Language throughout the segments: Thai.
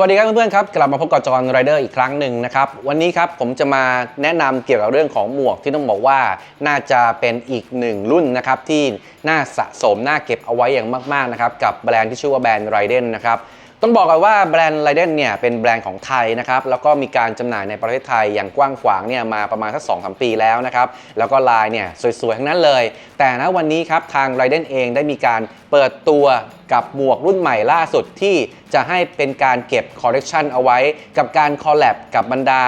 วัสดีครับเพื่อนๆครับกลับมาพบกับจอห์นไรเดอร์อีกครั้งหนึ่งนะครับวันนี้ครับผมจะมาแนะนำเกี่ยวกับเรื่องของหมวกที่ต้องบอกว่าน่าจะเป็นอีกหนึ่งรุ่นนะครับที่น่าสะสมน่าเก็บเอาไว้อย่างมากๆนะครับกับแบรนด์ที่ชื่อว่าแบรนด์ไรเดนนะครับ ต้องบอกกันว่าแบรนด์ไรเดนเนี่ยเป็นแบรนด์ของไทยนะครับแล้วก็มีการจำหน่ายในประเทศไทยอย่างกว้างขวางเนี่ยมาประมาณสักสองสามปีแล้วนะครับแล้วก็ลายเนี่ยสวยๆ ทั้งนั้นเลย แต่ณวันนี้ครับทางไรเดนเองได้มีการเปิดตัวกับหมวกรุ่นใหม่ล่าสุดที่จะให้เป็นการเก็บคอลเลกชันเอาไว้ กับการคอลแลบกับบรรดา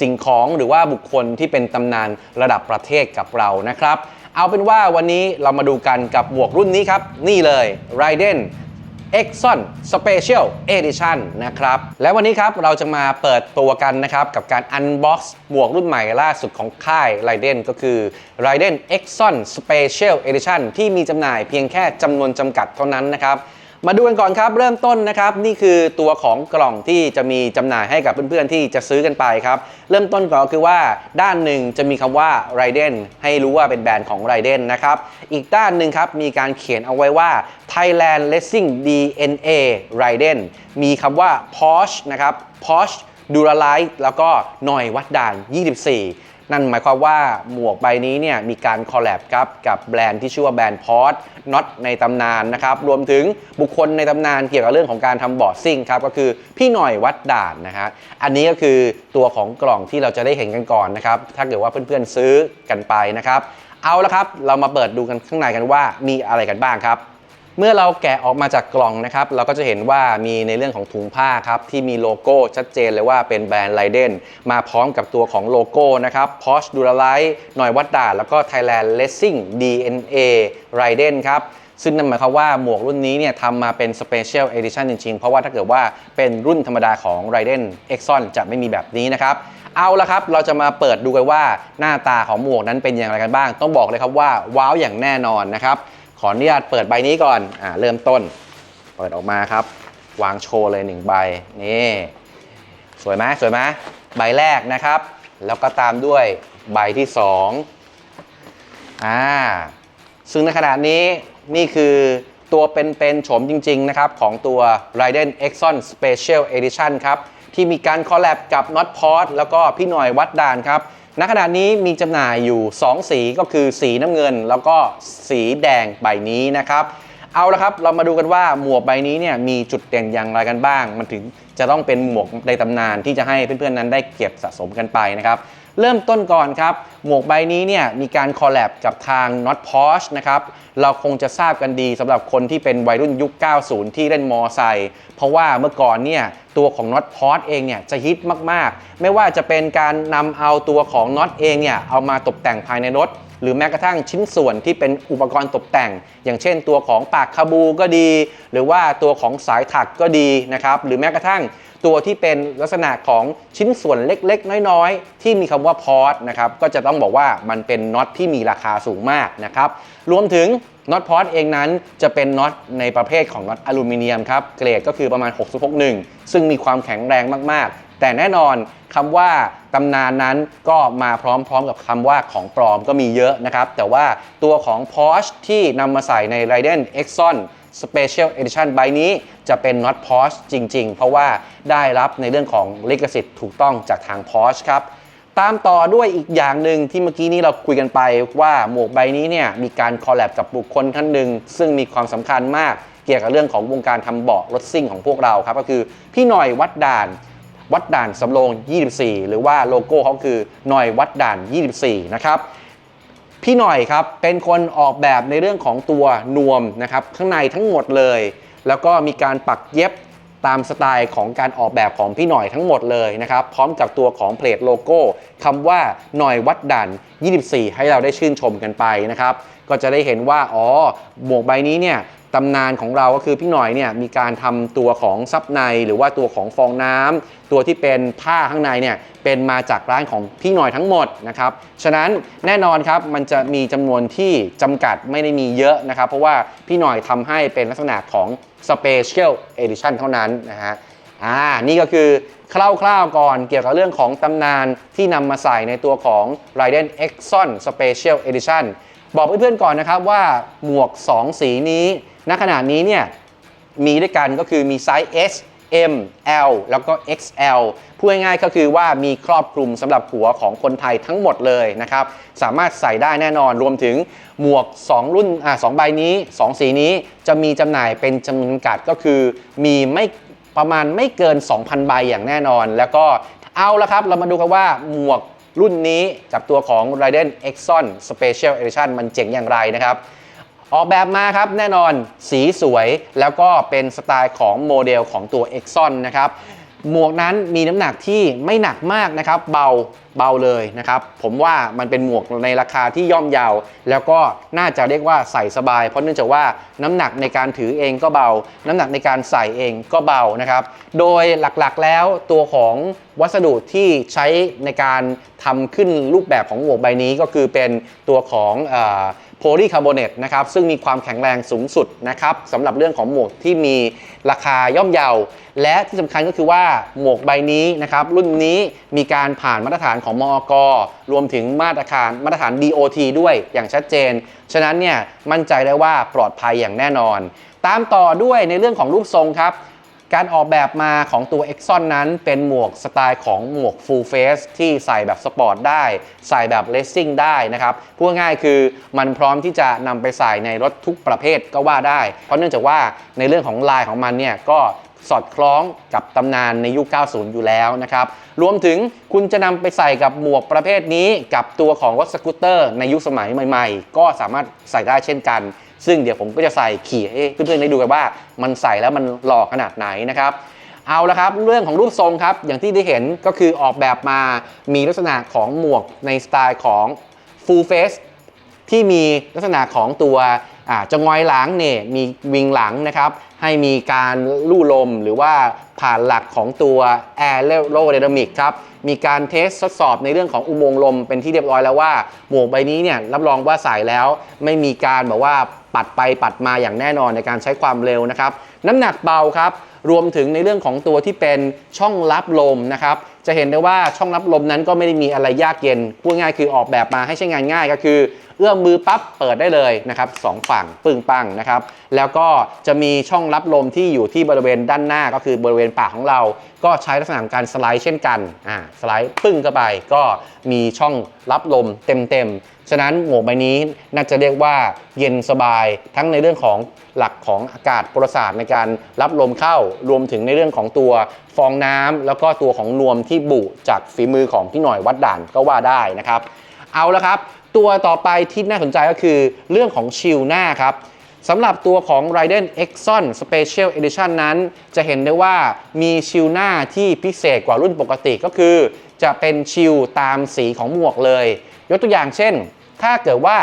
สิ่งของหรือว่าบุคคลที่เป็นตำนานระดับประเทศกับเรานะครับ เอาเป็นว่าวันนี้เรามาดูกันกับหมวกรุ่นนี้ครับ นี่เลย Raiden Exxon Special Edition นะครับ และวันนี้ครับเราจะมาเปิดตัวกันนะครับกับการ Unbox หมวกรุ่นใหม่ล่าสุดของค่าย r i d e n ก็คือ r i d e n Exxon Special Edition ที่มีจำหน่ายเพียงแค่จำนวนจำกัดเท่านั้นนะครับ มาดูกันก่อนครับเริ่มต้นนะครับนี่คือตัวของกล่องที่จะมีจำหน่ายให้กับเพื่อนๆที่จะซื้อกันไปครับ เริ่มต้นก็คือว่าด้านหนึ่งจะมีคำว่า Raiden ให้รู้ว่าเป็นแบรนด์ของ Raiden นะครับอีกด้านหนึ่งครับมีการเขียนเอาไว้ว่า Thailand Racing DNA Raiden มีคำว่า Porsche นะครับ Porsche Duralite แล้วก็หน่อยวัดด่าน 24 นั่นหมายความว่าหมวกใบนี้เนี่ยมีการคอลแลบครับกับแบรนด์ที่ชื่อว่าแบรนด์พอร์ตน็อตในตำนานนะครับรวมถึงบุคคลในตำนานเกี่ยวกับเรื่องของการทำบอร์ดซิ่งครับก็คือพี่หน่อยวัดด่านนะฮะอันนี้ก็คือตัวของกล่องที่เราจะได้เห็นกันก่อนนะครับถ้าเกิดว่าเพื่อนๆซื้อกันไปนะครับ เอาละครับเรามาเปิดดูกันข้างในกันว่ามีอะไรกันบ้างครับ เมื่อเราแกะออกมาจากกล่องนะครับเราก็จะเห็นว่ามีในเรื่องของถุงผ้าครับที่มีโลโก้ชัดเจนเลยว่าเป็นแบรนด์ไลเดนมาพร้อมกับตัวของโลโก้นะครับ Porsche Duralite หน่อยวัดดาแล้วก็ Thailand Racing DNA Raiden ครับซึ่งนั่นหมายความว่าหมวกรุ่นนี้เนี่ยทำมาเป็น Special Edition จริงๆ เพราะว่าถ้าเกิดว่าเป็นรุ่นธรรมดาของ Raiden Exxon จะไม่มีแบบนี้นะครับ เอาละครับ เราจะมาเปิดดูกันว่าหน้าตาของหมวกนั้นเป็นอย่างไรกันบ้าง ต้องบอกเลยครับว่าว้าวอย่างแน่นอนนะครับ ขออนุญาตเปิดใบนี้ก่อนอ่าเริ่มต้น เปิดออกมาครับ วางโชว์เลยหนึ่งใบนี่สวยไหมสวยไหมใบแรกนะครับ แล้วก็ตามด้วยใบที่สองอ่าซึ่งในขณะนี้นี่คือตัวเป็นๆโฉมจริง ๆ นะครับ ของตัว r i d e n Exxon Special Edition ครับ ที่มีการคอลแลบกับ Not p o r t แล้วก็พี่หน่อยวัดดานครับ ณขณะนี้มีจำหน่ายอยู่ 2 สีก็คือสีน้ำเงิน แล้วก็สีแดงใบนี้นะครับ เอาละครับเรามาดูกันว่าหมวกใบนี้เนี่ยมีจุดเด่นอย่างไรกันบ้าง มันถึงจะต้องเป็นหมวกในตำนานที่จะให้เพื่อนๆนั้นได้เก็บสะสมกันไปนะครับ เริ่มต้นก่อนครับ หมวกใบนี้เนี่ยมีการคอลแลบกับทาง Not Porsche นะครับ เราคงจะทราบกันดีสำหรับคนที่เป็นวัยรุ่นยุค 90 ที่เล่นมอไซค์เพราะว่าเมื่อก่อนเนี่ยตัวของ Not Porsche เองเนี่ยจะฮิตมาก ๆ ไม่ว่าจะเป็นการนำเอาตัวของ Not เองเนี่ยเอามาตกแต่งภายในรถ หรือแม้กระทั่งชิ้นส่วนที่เป็นอุปกรณ์ตกแต่ง อย่างเช่นตัวของปากคาบูก็ดี หรือว่าตัวของสายถักก็ดีนะครับหรือแม้กระทั่งตัวที่เป็นลักษณะของชิ้นส่วนเล็กๆ น้อยๆ ที่มีคำว่าพอร์ตนะครับก็จะต้องบอกว่ามันเป็นน็อตที่มีราคาสูงมากนะครับรวมถึงน็อตพอร์ตเองนั้นจะเป็นน็อตในประเภทของน็อตอลูมิเนียมครับเกรดก็คือประมาณ 661 ซึ่งมีความแข็งแรงมากๆ แต่แน่นอนคำว่าตำนานนั้นก็มาพร้อมๆกับคำว่าของปลอมก็มีเยอะนะครับ แต่ว่าตัวของ Porsche ที่นำมาใส่ใน r i d e n Exxon Special Edition ใบนี้จะเป็น Not Porsche จริง ๆ เพราะว่าได้รับในเรื่องของลิขสิทธิ์ถูกต้องจากทาง Porsche ครับตามต่อด้วยอีกอย่างหนึ่งที่เมื่อกี้นี้เราคุยกันไปว่าหมวกใบนี้เนี่ยมีการคอลแลบกับบุคคลท่านหนึ่งซึ่งมีความสำคัญมากเกี่ยวกับเรื่องของวงการทำเบาะรถซิ่งของพวกเราครับก็คือพี่หน่อยวัดด่าน วัดด่านสำโรง 24 หรือว่าโลโก้เขาคือหน่อยวัดด่าน 24 นะครับพี่หน่อยครับเป็นคนออกแบบในเรื่องของตัวนวมนะครับข้างในทั้งหมดเลย แล้วก็มีการปักเย็บตามสไตล์ของการออกแบบของพี่หน่อยทั้งหมดเลยนะครับ พร้อมกับตัวของเพลทโลโก้คำว่าหน่อยวัดด่าน24 ให้เราได้ชื่นชมกันไปนะครับ ก็จะได้เห็นว่า อ๋อหมวกใบนี้เนี่ย ตำนานของเราก็คือพี่หน่อยเนี่ยมีการทำตัวของซับในหรือว่าตัวของฟองน้ำตัวที่เป็นผ้าข้างในเนี่ยเป็นมาจากร้านของพี่หน่อยทั้งหมดนะครับฉะนั้นแน่นอนครับมันจะมีจำนวนที่จำกัดไม่ได้มีเยอะนะครับ เพราะว่าพี่หน่อยทำให้เป็นลักษณะของ Special Edition เท่านั้นนะฮะอ่านี่ก็คือคร่าวๆก่อนเกี่ยวกับเรื่องของตำนานที่นำมาใส่ในตัวของ r i d e n Exxon Special Edition บอกเพื่อนๆก่อนนะครับว่าหมวก 2 สีนี้ ณขณะนี้เนี่ยมีด้วยกันก็คือมีไซส์ S M L แล้วก็ XL พูดง่ายๆก็คือว่ามีครอบคลุมสำหรับหัวของคนไทยทั้งหมดเลยนะครับ สามารถใส่ได้แน่นอนรวมถึงหมวก 2 รุ่นอ่าสองใบนี้ 2 สีนี้จะมีจำหน่ายเป็นจำนวนจำกัดก็คือมีไม่ประมาณไม่เกิน 2,000 ใบอย่างแน่นอน แล้วก็เอาละครับ เรามาดูกันว่าหมวกรุ่นนี้กับตัวของ r i d e n Exxon Special Edition มันเจ๋งอย่างไรนะครับ ออกแบบมาครับแน่นอนสีสวยแล้วก็เป็นสไตล์ของโมเดลของตัว Exxon นะครับหมวกนั้นมีน้ำหนักที่ไม่หนักมากนะครับ เบาเบาเลยนะครับ ผมว่ามันเป็นหมวกในราคาที่ย่อมเยาว แล้วก็น่าจะเรียกว่าใส่สบาย เพราะเนื่องจากว่าน้ำหนักในการถือเองก็เบา น้ำหนักในการใส่เองก็เบานะครับ โดยหลักๆแล้วตัวของวัสดุที่ใช้ในการทำขึ้นรูปแบบของหมวกใบนี้ก็คือเป็นตัวของโพลีคาร์บอเนตนะครับซึ่งมีความแข็งแรงสูงสุดนะครับสำหรับเรื่องของหมวกที่มีราคาย่อมเยา และที่สำคัญก็คือว่าหมวกใบนี้นะครับรุ่นนี้มีการผ่านมาตรฐานของมอกรวมถึงมาตรฐานมาตรฐาน DOT ด้วยอย่างชัดเจน ฉะนั้นเนี่ยมั่นใจได้ว่าปลอดภัยอย่างแน่นอน ตามต่อด้วยในเรื่องของรูปทรงครับ การออกแบบมาของตัว Exxon นั้นเป็นหมวกสไตล์ของหมวก full face ที่ใส่แบบสปอร์ตได้ ใส่แบบเลสซิ่งได้นะครับพูดง่ายคือมันพร้อมที่จะนำไปใส่ในรถทุกประเภทก็ว่าได้ เพราะเนื่องจากว่าในเรื่องของลายของมันเนี่ยก็ สอดคล้องกับตำนานในยุค 90 อยู่แล้วนะครับ รวมถึงคุณจะนำไปใส่กับหมวกประเภทนี้ กับตัวของรถสกูตเตอร์ในยุคสมัยใหม่ ๆ ก็สามารถใส่ได้เช่นกัน ซึ่งเดี๋ยวผมก็จะใส่ขี่ให้เพื่อนๆได้ดูกันว่า มันใส่แล้วมันหล่อขนาดไหนนะครับเอาละครับ เรื่องของรูปทรงครับ อย่างที่ได้เห็นก็คือออกแบบมามีลักษณะของหมวกในสไตล์ของ full face ที่มีลักษณะของตัว จะงอยหลังเนี่ยมีวิงหลังนะครับ ให้มีการลู่ลมหรือว่าผ่านหลักของตัว aerodynamic ครับ มีการเทสทดสอบในเรื่องของอุโมงค์ลมเป็นที่เรียบร้อยแล้วว่าหมวกใบนี้เนี่ยรับรองว่าใส่แล้ว ไม่มีการแบบว่าปัดไปปัดมาอย่างแน่นอนในการใช้ความเร็วนะครับ น้ำหนักเบาครับรวมถึงในเรื่องของตัวที่เป็นช่องรับลมนะครับ จะเห็นได้ว่าช่องรับลมนั้นก็ไม่ได้มีอะไรยากเย็นพูดง่ายคือออกแบบมาให้ใช้งานง่ายก็คือ เอื้อมมือปั๊บเปิดได้เลยนะครับสองฝั่งปึ้งปังนะครับ แล้วก็จะมีช่องรับลมที่อยู่ที่บริเวณด้านหน้าก็คือบริเวณปากของเรา ก็ใช้ลักษณะการสไลด์เช่นกันอ่าสไลด์ปึ้งเข้าไปก็มีช่องรับลมเต็มๆ ฉะนั้นหมวกใบนี้น่าจะเรียกว่าเย็นสบายทั้งในเรื่องของหลักของอากาศปรศาสตร์ในการรับลมเข้ารวมถึงในเรื่องของตัวฟองน้ำแล้วก็ตัวของนวมที่บุจากฝีมือของพี่หน่อยวัดด่านก็ว่าได้นะครับ เอาละครับ ตัวต่อไปที่น่าสนใจก็คือเรื่องของชิลหน้าครับ สำหรับตัวของ r i d e n Exxon Special Edition นั้น จะเห็นได้ว่ามีชิลหน้าที่พิเศษกว่ารุ่นปกติก็คือ จะเป็นชิลตามสีของหมวกเลย ยกตัวอย่างเช่น ถ้าเกิดว่า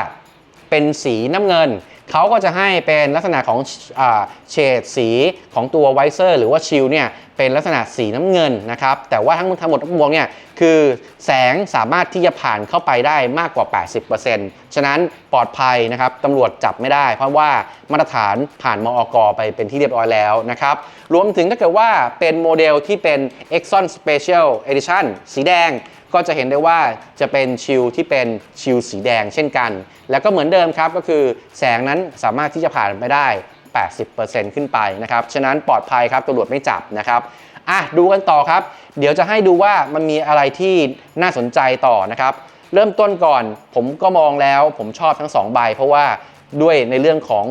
เป็นสีน้ำเงิน เขาก็จะให้เป็นลักษณะของเฉดสีของตัวไวเซอร์หรือว่าชิลเนี่ยเป็นลักษณะสีน้ำเงินนะครับ แต่ว่าทั้งหมดทั้งหมดทั้งมวลเนี่ยคือแสงสามารถที่จะผ่านเข้าไปได้มากกว่า 80%ฉะนั้นปลอดภัยนะครับตำรวจจับไม่ได้ เพราะว่ามาตรฐานผ่านมอกไปเป็นที่เรียบร้อยแล้วนะครับ รวมถึงถ้าเกิดว่าเป็นโมเดลที่เป็น Exxon Special Edition สีแดง ก็จะเห็นได้ว่าจะเป็นชิลที่เป็นชิลสีแดงเช่นกัน แล้วก็เหมือนเดิมครับก็คือแสงนั้นสามารถที่จะผ่านไปได้ 80%ขึ้นไปนะครับฉะนั้นปลอดภัยครับตำรวจไม่จับนะครับอะดูกันต่อครับ เดี๋ยวจะให้ดูว่ามันมีอะไรที่น่าสนใจต่อนะครับเริ่มต้นก่อนผมก็มองแล้วผมชอบทั้ง 2 ใบ เพราะว่าด้วยในเรื่องของ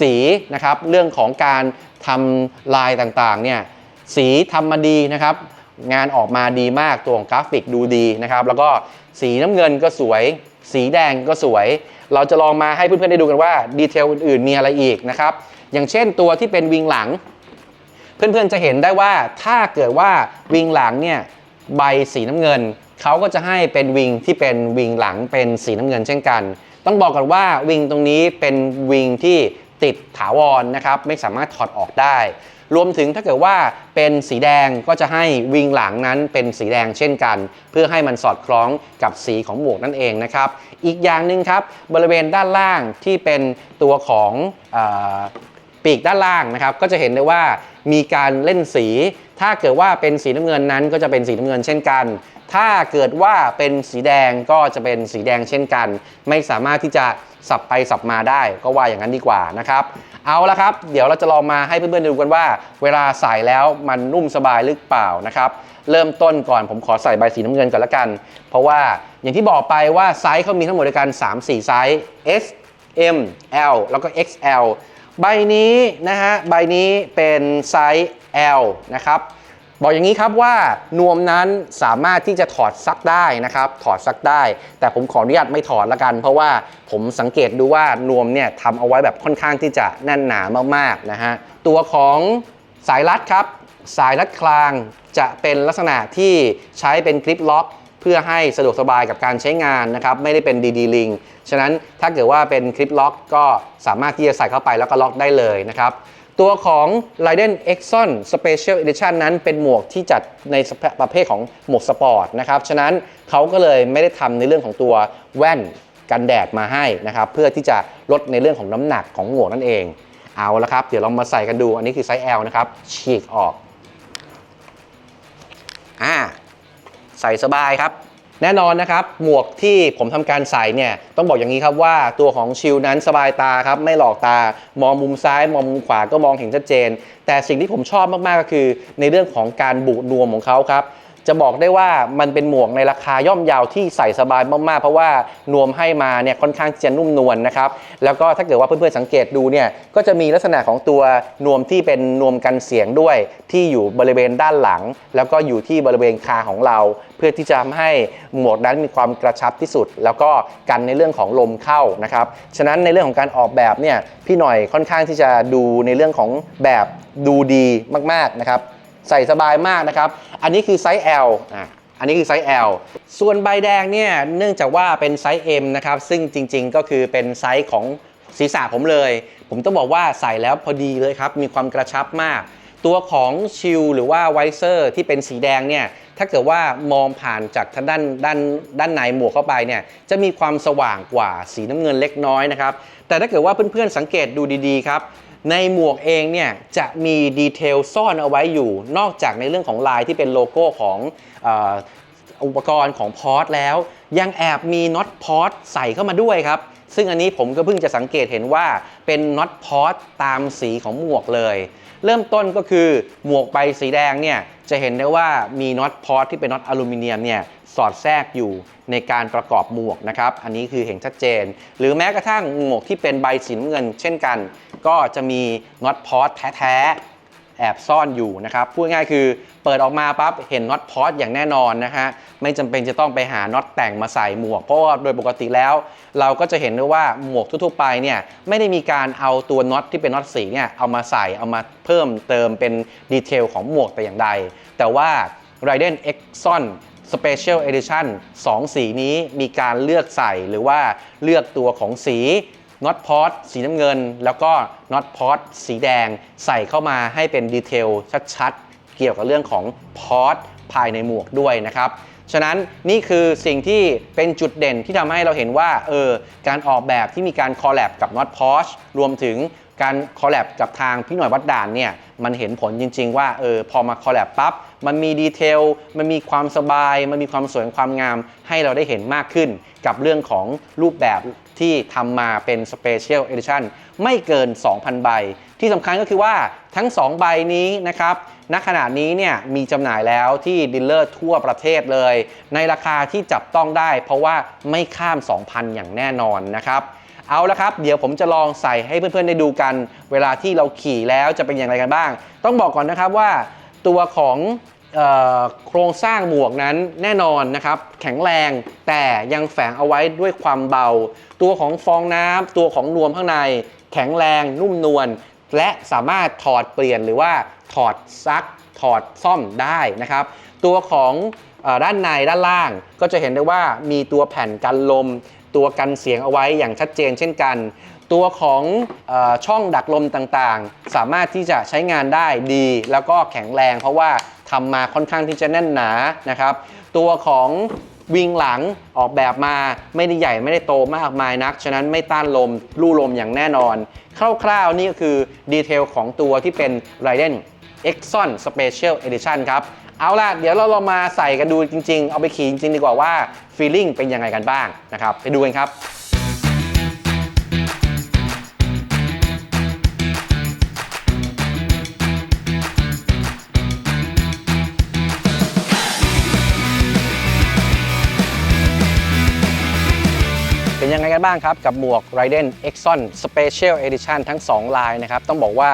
สีนะครับ เรื่องของการทำลายต่างๆเนี่ยสีทำมาดีนะครับ งานออกมาดีมากตัวของกราฟิกดูดีนะครับ แล้วก็สีน้ำเงินก็สวย สีแดงก็สวย เราจะลองมาให้เพื่อนๆได้ดูกันว่าดีเทลอื่นๆมีอะไรอีกนะครับ อย่างเช่นตัวที่เป็นวิงหลัง เพื่อนๆจะเห็นได้ว่าถ้าเกิดว่าวิงหลังเนี่ยใบสีน้ำเงินเขาก็จะให้เป็นวิงที่เป็นวิงหลังเป็นสีน้ำเงินเช่นกัน ต้องบอกกันว่าวิงตรงนี้เป็นวิงที่ติดถาวรนะครับ ไม่สามารถถอดออกได้ รวมถึงถ้าเกิดว่าเป็นสีแดงก็จะให้วิงหลังนั้นเป็นสีแดงเช่นกัน เพื่อให้มันสอดคล้องกับสีของหมวกนั่นเองนะครับอีกอย่างหนึ่งครับบริเวณด้านล่างที่เป็นตัวของอปีกด้านล่างนะครับก็จะเห็นได้ว่ามีการเล่นสี ถ้าเกิดว่าเป็นสีน้ำเงินนั้น ก็จะเป็นสีน้ำเงินเช่นกัน ถ้าเกิดว่าเป็นสีแดงก็จะเป็นสีแดงเช่นกัน ไม่สามารถที่จะสับไปสับมาได้ก็ว่าอย่างนั้นดีกว่านะครับ เอาละครับ เดี๋ยวเราจะลองมาให้เพื่อนๆดูกันว่า เวลาใส่แล้วมันนุ่มสบายหรือเปล่านะครับ เริ่มต้นก่อนผมขอใส่ใบสีน้ำเงินก่อนละกัน เพราะว่าอย่างที่บอกไปว่าไซส์เขามีทั้งหมดด้วยกัน 3-4 ไซส์ S M L แล้วก็ XL ใบนี้นะฮะใบนี้เป็นไซส์ L นะครับ บอกอย่างนี้ครับว่านวมนั้นสามารถที่จะถอดซักได้นะครับ ถอดซักได้ แต่ผมขออนุญาตไม่ถอดละกัน เพราะว่าผมสังเกตดูว่านวมเนี่ยทำเอาไว้แบบค่อนข้างที่จะแน่นหนามากๆนะฮะตัวของสายรัดครับ สายรัดคลางจะเป็นลักษณะที่ใช้เป็นคลิปล็อกเพื่อให้สะดวกสบายกับการใช้งานนะครับ ไม่ได้เป็น DD Link ฉะนั้นถ้าเกิดว่าเป็นคลิปล็อกก็สามารถที่จะใส่เข้าไปแล้วก็ล็อกได้เลยนะครับ ตัวของ r i d e n Exxon Special Edition นั้นเป็นหมวกที่จัดในประเภทของหมวกสปอร์ตนะครับ ฉะนั้นเขาก็เลยไม่ได้ทำในเรื่องของตัวแว่นกันแดดมาให้นะครับ เพื่อที่จะลดในเรื่องของน้ำหนักของหมวกนั่นเอง เอาละครับ เดี๋ยวเรามาใส่กันดู อันนี้คือไซส์ L นะครับ ฉีกออก อ่า ใส่สบายครับ แน่นอนนะครับ หมวกที่ผมทำการใส่เนี่ยต้องบอกอย่างนี้ครับว่าตัวของชิลนั้นสบายตาครับไม่หลอกตา มองมุมซ้าย มองมุมขวาก็มองเห็นชัดเจน แต่สิ่งที่ผมชอบมากๆก็คือ ในเรื่องของการบุนวมของเขาครับ จะบอกได้ว่ามันเป็นหมวกในราคาย่อมเยาวที่ใส่สบายมากๆ เพราะว่านวมให้มาเนี่ยค่อนข้างจะนุ่มนวลนะครับ แล้วก็ถ้าเกิดว่าเพื่อนๆสังเกตดูเนี่ยก็จะมีลักษณะของตัวนวมที่เป็นนวมกันเสียงด้วย ที่อยู่บริเวณด้านหลัง แล้วก็อยู่ที่บริเวณคาของเรา เพื่อที่จะทำให้หมวกนั้นมีความกระชับที่สุด แล้วก็กันในเรื่องของลมเข้านะครับฉะนั้นในเรื่องของการออกแบบเนี่ยพี่หน่อยค่อนข้างที่จะดูในเรื่องของแบบดูดีมากๆนะครับ ใส่สบายมากนะครับ อันนี้คือไซส์ L อะอันนี้คือไซส์ L ส่วนใบแดงเนี่ยเนื่องจากว่าเป็นไซส์ M นะครับ ซึ่งจริงๆก็คือเป็นไซส์ของศีรษะผมเลย ผมต้องบอกว่าใส่แล้วพอดีเลยครับ มีความกระชับมาก ตัวของชิลหรือว่าไวเซอร์ที่เป็นสีแดงเนี่ย ถ้าเกิดว่ามองผ่านจากทางด้านด้านด้านในหมวกเข้าไปเนี่ย จะมีความสว่างกว่าสีน้ำเงินเล็กน้อยนะครับ แต่ถ้าเกิดว่าเพื่อนๆสังเกตดูดีๆครับ ในหมวกเองเนี่ยจะมีดีเทลซ่อนเอาไว้อยู่ นอกจากในเรื่องของลายที่เป็นโลโก้ของอออุปกรณ์ของพอร์ตแล้ว ยังแอบมีน็อตพอร์ตใส่เข้ามาด้วยครับ ซึ่งอันนี้ผมก็เพิ่งจะสังเกตเห็นว่าเป็นน็อตพอร์ตตามสีของหมวกเลย เริ่มต้นก็คือหมวกใบสีแดงเนี่ยจะเห็นได้ว่ามีน็อตพอร์ตที่เป็นน็อตอลูมิเนียมเนี่ยสอดแทรกอยู่ในการประกอบหมวกนะครับ อันนี้คือเห็นชัดเจน หรือแม้กระทั่งหมวกที่เป็นใบสีน้ำเงิน เช่นกัน ก็จะมีน็อตพอร์ตแท้ๆ แอบซ่อนอยู่นะครับ พูดง่ายคือเปิดออกมาปั๊บเห็นน็อตพอร์ตอย่างแน่นอนนะฮะ ไม่จำเป็นจะต้องไปหาน็อตแต่งมาใส่หมวก เพราะว่าโดยปกติแล้ว เราก็จะเห็นได้ว่าหมวกทั่วๆไปเนี่ยไม่ได้มีการเอาตัวน็อตที่เป็นน็อตสีเนี่ยเอามาใส่เอามาเพิ่มเติมเป็นดีเทลของหมวกแต่อย่างใด แต่ว่า r i d e n Exxon Special Edition 2 สีนี้มีการเลือกใส่หรือว่าเลือกตัวของสี น็อตพอร์ตสีน้ำเงิน แล้วก็น็อตพอร์ตสีแดงใส่เข้ามาให้เป็นดีเทลชัดๆ เกี่ยวกับเรื่องของพอร์ตภายในหมวกด้วยนะครับ ฉะนั้นนี่คือสิ่งที่เป็นจุดเด่นที่ทำให้เราเห็นว่าเออการออกแบบที่มีการคอลแลบกับน็อตพอชรวมถึงการคอลแลบกับทางพี่หน่อยวัดด่านเนี่ยมันเห็นผลจริง ๆ ว่าเออพอมาคอลแลบปั๊บมันมีดีเทล มันมีความสบาย มันมีความสวยความงาม ให้เราได้เห็นมากขึ้นกับเรื่องของรูปแบบ ที่ทำมาเป็น Special Edition ไม่เกิน 2,000 ใบ ที่สำคัญก็คือว่าทั้ง 2 ใบนี้นะครับ ณ ขณะนี้เนี่ยมีจำหน่ายแล้วที่ดีลเลอร์ทั่วประเทศเลย ในราคาที่จับต้องได้ เพราะว่าไม่ข้าม 2,000 อย่างแน่นอนนะครับเอาละครับ เดี๋ยวผมจะลองใส่ให้เพื่อนๆได้ดูกัน เวลาที่เราขี่แล้วจะเป็นอย่างไรกันบ้าง ต้องบอกก่อนนะครับว่าตัวของ โครงสร้างหมวกนั้นแน่นอนนะครับแข็งแรงแต่ยังแฝงเอาไว้ด้วยความเบา ตัวของฟองน้ำตัวของนวมข้างใน แข็งแรงนุ่มนวลและสามารถถอดเปลี่ยนหรือว่าถอดซัก ถอดซ่อมได้นะครับ ตัวของอด้านในด้านล่างก็จะเห็นได้ว่ามีตัวแผ่นกันลม ตัวกันเสียงเอาไว้อย่างชัดเจนเช่นกัน ตัวของอช่องดักลมต่างๆ สามารถที่จะใช้งานได้ดี แล้วก็แข็งแรงเพราะว่า ทำมาค่อนข้างที่จะแน่นหนานะครับ ตัวของวิงหลังออกแบบมาไม่ได้ใหญ่ไม่ได้โตมากมายนัก ฉะนั้นไม่ต้านลมลู่ลมอย่างแน่นอน คร่าวๆนี่ก็คือดีเทลของตัวที่เป็น r i d e n Exxon Special Edition ครับ เอาล่ะ เดี๋ยวเราลองมาใส่กันดูจริงๆ เอาไปขี่จริงๆ ดีกว่าว่า feeling เป็นยังไงกันบ้างนะครับ ไปดูกันครับ ยังไงกันบ้างครับ กับหมวก r i d e n Exxon Special Edition ทั้ง 2 ลายนะครับ ต้องบอกว่า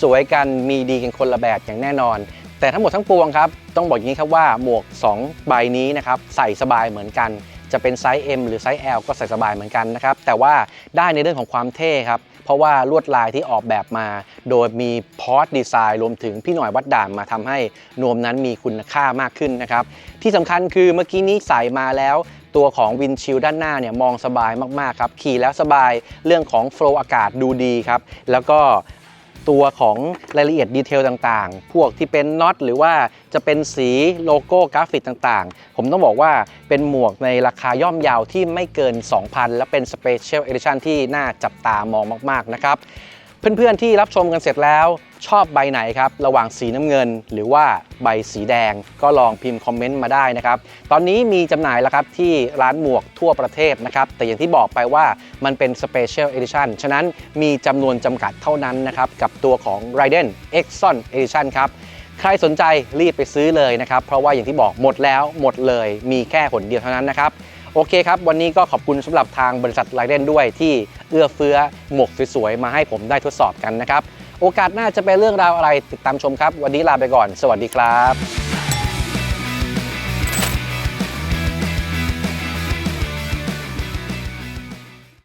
สวยกันมีดีกันคนละแบบอย่างแน่นอน แต่ทั้งหมดทั้งปวงครับ ต้องบอกอย่างนี้ครับว่าหมวก 2 ใบนี้นะครับ ใส่สบายเหมือนกัน จะเป็นไซส์ M หรือไซส์ L ก็ใส่สบายเหมือนกันนะครับ แต่ว่าได้ในเรื่องของความเท่ครับเพราะว่าลวดลายที่ออกแบบมา โดยมีพอร์ตดีไซน์รวมถึงพี่หน่อยวัดด่านมาทำให้นวมนั้นมีคุณค่ามากขึ้นนะครับที่สำคัญคือเมื่อกี้นี้ใส่มาแล้ว ตัวของวินชิลด้านหน้าเนี่ยมองสบายมากๆครับขี่แล้วสบายเรื่องของโฟล์อากาศดูดีครับแล้วก็ตัวของรายละเอียดดีเทลต่างๆ พวกที่เป็นน็อตหรือว่าจะเป็นสีโลโก้กราฟิกต่างๆ ผมต้องบอกว่าเป็นหมวกในราคาย่อมเยาวที่ไม่เกิน 2,000 และเป็นสเปเชียลเอดิชันที่น่าจับตามองมากๆนะครับ เพื่อนๆที่รับชมกันเสร็จแล้ว ชอบใบไหนครับ ระหว่างสีน้ำเงิน หรือว่าใบสีแดง ก็ลองพิมพ์คอมเมนต์มาได้นะครับ ตอนนี้มีจำหน่ายแล้วครับที่ร้านหมวกทั่วประเทศนะครับ แต่อย่างที่บอกไปว่ามันเป็น Special Edition ฉะนั้นมีจำนวนจำกัดเท่านั้นนะครับ กับตัวของ r i d e n Exxon Edition ครับใครสนใจรีบไปซื้อเลยนะครับ เพราะว่าอย่างที่บอกหมดแล้วหมดเลย มีแค่หนเดียวเท่านั้นนะครับ โอเคครับ วันนี้ก็ขอบคุณสำหรับทางบริษัทไลเดนด้วยที่เอื้อเฟื้อหมวกสวยๆ มาให้ผมได้ทดสอบกันนะครับ โอกาสหน้าจะเป็นเรื่องราวอะไรติดตามชมครับ วันนี้ลาไปก่อน สวัสดีครับ